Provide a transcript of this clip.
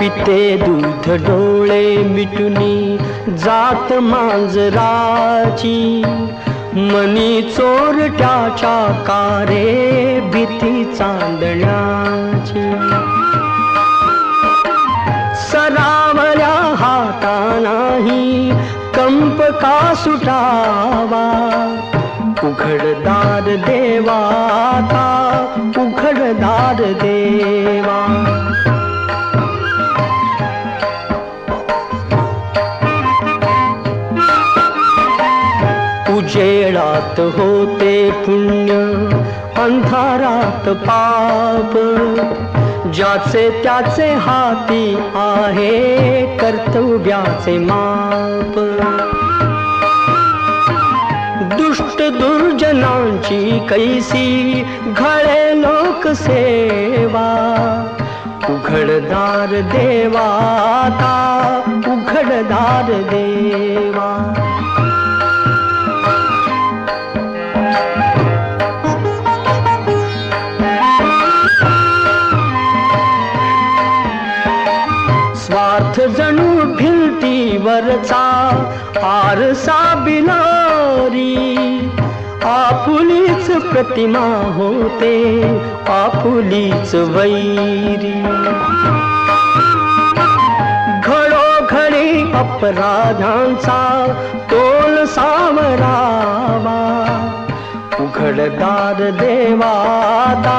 पिते दूध डोळे मिटुनी जात मांजराची. मनी चोरट्याच्या कारे भीती चांदण्याची. सरावल्या हातानाही कंप का सुटावा? उघडदार देवा उजेडात होते पुण्य अंधारात पाप. ज्याचे त्याचे हाती आहे कर्तव्याचे माप. दुष्ट दुर्जनांची कैसी घळे लोकसेवा उघडदार देवाता उघडदार देवा. जणू भिंतीवरचा आरसा बिलारी. आपुलीच प्रतिमा होते आपुलीच वैरी. घडोघडी अपराधांचा तोल सावरावा उघडदार देवाता